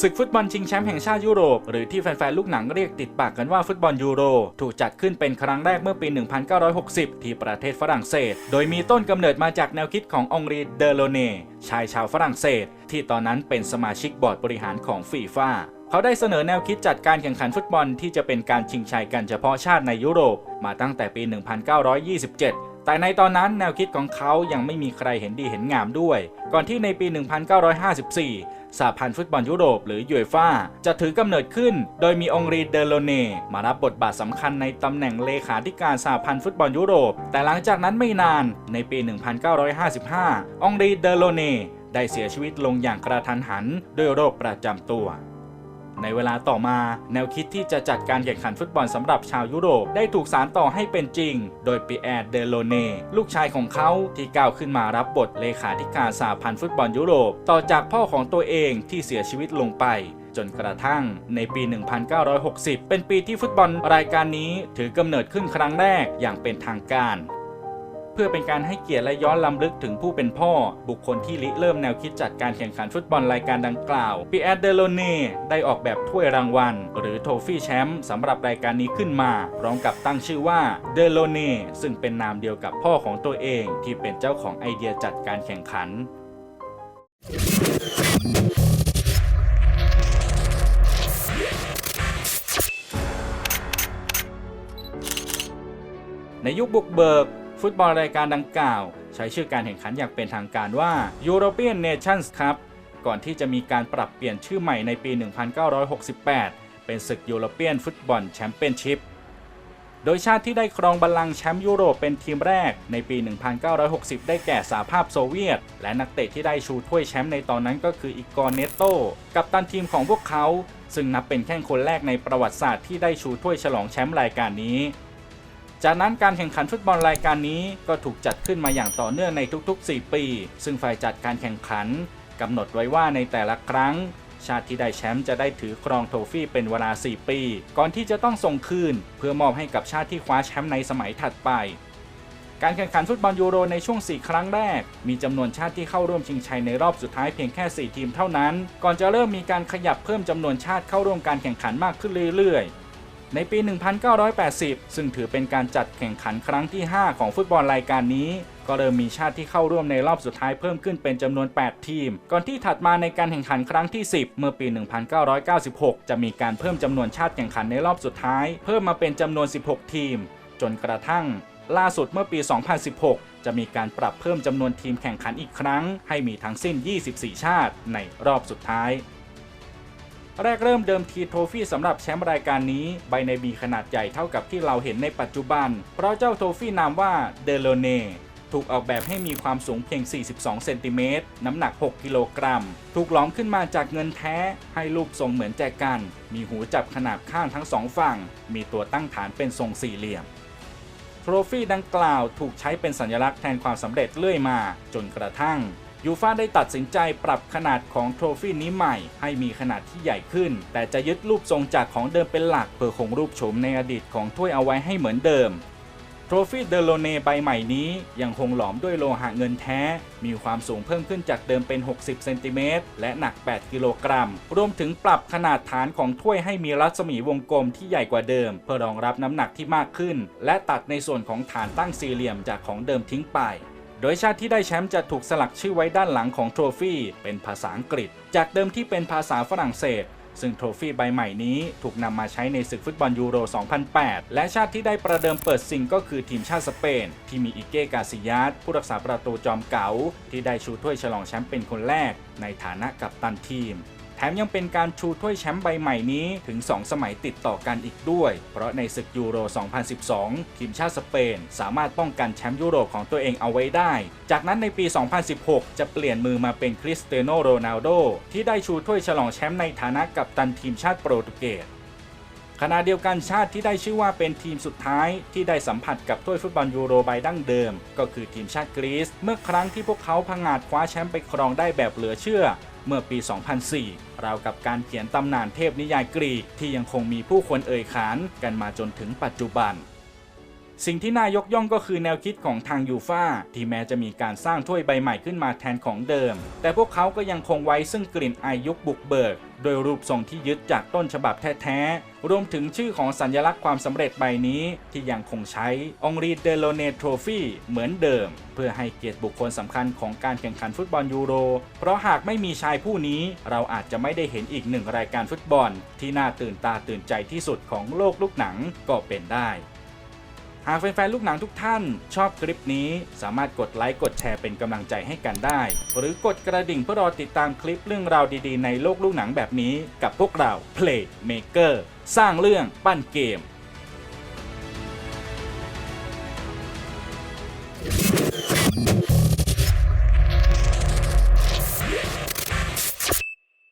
ศึกฟุตบอลชิงแชมป์แห่งชาติยุโรป หรือที่แฟนๆ ลูกหนังเรียกติดปากกันว่าฟุตบอลยูโร ถูกจัดขึ้นเป็นครั้งแรกเมื่อปี 1960 ที่ประเทศฝรั่งเศส โดยมีต้นกำเนิดมาจากแนวคิดขององรีเดโลเนชายชาวฝรั่งเศส ที่ตอนนั้นเป็นสมาชิกบอร์ดบริหารของฟีฟ่าเขาได้เสนอแนวคิดจัดการแข่งขันฟุตบอลที่จะเป็นการชิงชัยกันเฉพาะชาติในยุโรป มาตั้งแต่ปี 1927 แต่ในตอนนั้นแนวคิดของเขายังไม่มีใครเห็นดีเห็นงามด้วย ก่อนที่ในปี 1954 สหพันธ์ฟุตบอลยุโรปหรือยูเอฟ่าจะถือกำเนิดขึ้น โดยมีองรีเดโลเนมารับบทบาทสำคัญในตำแหน่งเลขาธิการสหพันธ์ฟุตบอลยุโรป แต่หลังจากนั้นไม่นานในปี 1955 องรีเดโลเนได้เสียชีวิตลงอย่างกระทันหันด้วยโรคประจำตัว ในเวลาต่อมาแนวคิดที่จะจัดการแข่งขันฟุตบอลสำหรับชาวยุโรปได้ถูกสารต่อให้เป็นจริง โดยปีแอร์เดโลเนลูกชายของเขาที่ก้าวขึ้นมารับบทเลขาธิการสหพันธ์ฟุตบอลยุโรป ต่อจากพ่อของตัวเองที่เสียชีวิตลงไปจนกระทั่งในปี 1960 เป็นปีที่ฟุตบอลรายการนี้ถือกำเนิดขึ้นครั้งแรกอย่างเป็นทางการ เพื่อเป็นการให้เกียรติและย้อนลำลึกถึงผู้เป็นพ่อ บุคคลที่ริเริ่มแนวคิดจัดการแข่งขันฟุตบอลรายการดังกล่าวปีแอดเดโลเน่ได้ออกแบบถ้วยรางวัล หรือโทฟี่แชมป์สำหรับรายการนี้ขึ้นมา พร้อมกับตั้งชื่อว่าเดโลเน่ซึ่งเป็นนามเดียวกับพ่อของตัวเอง ที่เป็นเจ้าของไอเดียจัดการแข่งขันในยุคบุกเบิก ฟุตบอลรายการดังกล่าว ใช้ชื่อการแข่งขันอย่างเป็นทางการว่า European Nations Cup ก่อนที่จะมีการปรับเปลี่ยนชื่อใหม่ในปี 1968 เป็นศึกยูโรเปียนฟุตบอลแชมเปี้ยนชิพ โดยชาติที่ได้ครองบัลลังก์แชมป์ยุโรปเป็นทีมแรกในปี 1960 ได้แก่สหภาพโซเวียต และนักเตะที่ได้ชูถ้วยแชมป์ในตอนนั้นก็คืออีกอร์เนโต กับตันทีมของพวกเขา ซึ่งนับเป็นแค่คนแรกในประวัติศาสตร์ที่ได้ชูถ้วยฉลองแชมป์รายการนี้ จากนั้นการแข่งขันฟุตบอลรายการนี้ก็ถูกจัดขึ้นมาอย่างต่อเนื่องในทุกๆ 4 ปี ซึ่งฝ่ายจัดการแข่งขันกำหนดไว้ว่าในแต่ละครั้ง ชาติที่ได้แชมป์จะได้ถือครองโทฟี่เป็นเวลา 4 ปี ก่อนที่จะต้องส่งคืน เพื่อมอบให้กับชาติที่คว้าแชมป์ในสมัยถัดไป การแข่งขันฟุตบอลยูโรในช่วง 4 ครั้งแรก มีจำนวนชาติที่เข้าร่วมชิงชัยในรอบสุดท้ายเพียงแค่ 4 ทีมเท่านั้น ก่อนจะเริ่มมีการขยับเพิ่มจำนวนชาติเข้าร่วมการแข่งขันมากขึ้นเรื่อยๆ ในปี 1980 ซึ่งถือเป็นการจัดแข่งขันครั้งที่ 5 ของฟุตบอลรายการนี้ ก็เริ่มมีชาติที่เข้าร่วมในรอบสุดท้ายเพิ่มขึ้นเป็นจำนวน 8 ทีม ก่อนที่ถัดมาในการแข่งขันครั้งที่ 10 เมื่อปี 1996 จะมีการเพิ่มจำนวนชาติแข่งขันในรอบสุดท้าย เพิ่มมาเป็นจำนวน 16 ทีม จนกระทั่ง ล่าสุดเมื่อปี 2016จะมีการปรับเพิ่มจำนวนทีมแข่งขันอีกครั้ง ให้มีทั้งสิ้น 24 ชาติในรอบสุดท้าย แรกเริ่มเดิมทีโทฟี่สำหรับแชมป์รายการนี้ใบในมีขนาดใหญ่เท่ากับที่เราเห็นในปัจจุบัน เพราะเจ้าโทฟี่นามว่าเดโลเนถูกออกแบบให้มีความสูงเพียง 42 เซนติเมตร น้ำหนัก 6 กิโลกรัม ถูกหลอมขึ้นมาจากเงินแท้ ให้รูปทรงเหมือนแจกัน มีหูจับขนาบข้างทั้งสองฝั่ง มีตัวตั้งฐานเป็นทรงสี่เหลี่ยม โทรฟี่ดังกล่าวถูกใช้เป็นสัญลักษณ์แทนความสำเร็จเรื่อยมา จนกระทั่ง ยูฟาได้ตัดสินใจปรับขนาดของโทรฟี่นี้ใหม่ ให้มีขนาดที่ใหญ่ขึ้น แต่จะยึดรูปทรงจากของเดิมเป็นหลักเพื่อคงรูปโฉมในอดีตของถ้วยเอาไว้ให้เหมือนเดิมโทรฟี่เดโลเนใบใหม่นี้ยังคงหลอมด้วยโลหะเงินแท้ มีความสูงเพิ่มขึ้นจากเดิมเป็น 60 เซนติเมตรและหนัก 8 กิโลกรัม รวมถึงปรับขนาดฐานของถ้วยให้มีรัศมีวงกลมที่ใหญ่กว่าเดิม เพื่อรองรับน้ำหนักที่มากขึ้น และตัดในส่วนของฐานตั้งสี่เหลี่ยมจากของเดิมทิ้งไป โดยชาติที่ได้แชมป์จะถูกสลักชื่อไว้ด้านหลังของโทรฟี่เป็นภาษาอังกฤษ จากเดิมที่เป็นภาษาฝรั่งเศส ซึ่งโทรฟี่ใบใหม่นี้ถูกนำมาใช้ในศึกฟุตบอลยูโร 2008 และชาติที่ได้ประเดิมเปิดซิงก็คือทีมชาติสเปน ที่มีอิเก้กาซิยาสผู้รักษาประตูจอมเก๋าที่ได้ชูถ้วยฉลองแชมป์เป็นคนแรก ในฐานะกัปตันทีม ถมยังเป็นการชูถ้วยแชมป์ใบใหม่นี้ถึง 2 สมัยติดต่อกันอีกด้วย เพราะในศึกยูโร 2012 ทีมชาติสเปน สามารถป้องกันแชมป์ยุโรปของตัวเองเอาไว้ได้ จากนั้นในปี 2016 จะเปลี่ยนมือมาเป็นคริสเตียโนโรนัลโดที่ได้ชูถ้วยฉลองแชมป์ในฐานะกัปตันทีมชาติโปรตุเกส ขณะเดียวกันชาติที่ได้ชื่อว่าเป็นทีมสุดท้ายที่ได้สัมผัสกับถ้วยฟุตบอลยูโรใบดั้งเดิม ก็คือทีมชาติกรีซเมื่อครั้งที่พวกเขาพังอาจคว้าแชมป์ไปครองได้แบบเหลือเชื่อ เมื่อปี 2004 ราวกับการเขียนตำนานเทพนิยายกรีกที่ยังคงมีผู้คนเอ่ยขานกันมาจนถึงปัจจุบัน สิ่งที่น่ายกย่องก็คือแนวคิดของทางยูฟาที่แม้จะมีการสร้างถ้วยใบใหม่ขึ้นมาแทนของเดิม แต่พวกเขาก็ยังคงไว้ซึ่งกลิ่นอายยุคบุกเบิก โดยรูปทรงที่ยึดจากต้นฉบับแท้ๆ รวมถึงชื่อของสัญลักษณ์ความสำเร็จใบนี้ที่ยังคงใช้องรีเดโลเนโทรฟีเหมือนเดิม เพื่อให้เกียรติบุคคลสำคัญของการแข่งขันฟุตบอลยูโร เพราะหากไม่มีชายผู้นี้ เราอาจจะไม่ได้เห็นอีกหนึ่งรายการฟุตบอล ที่น่าตื่นตาตื่นใจที่สุดของโลกลูกหนังก็เป็นได้ หากแฟนๆลูกหนังทุกท่าน ชอบคลิปนี้ สามารถกดไลค์กดแชร์เป็นกำลังใจให้กันได้ หรือกดกระดิ่งเพื่อรอติดตามคลิปเรื่องราวดีๆ ในโลกลูกหนังแบบนี้ กับพวกเรา Playmaker สร้างเรื่องปั้นเกม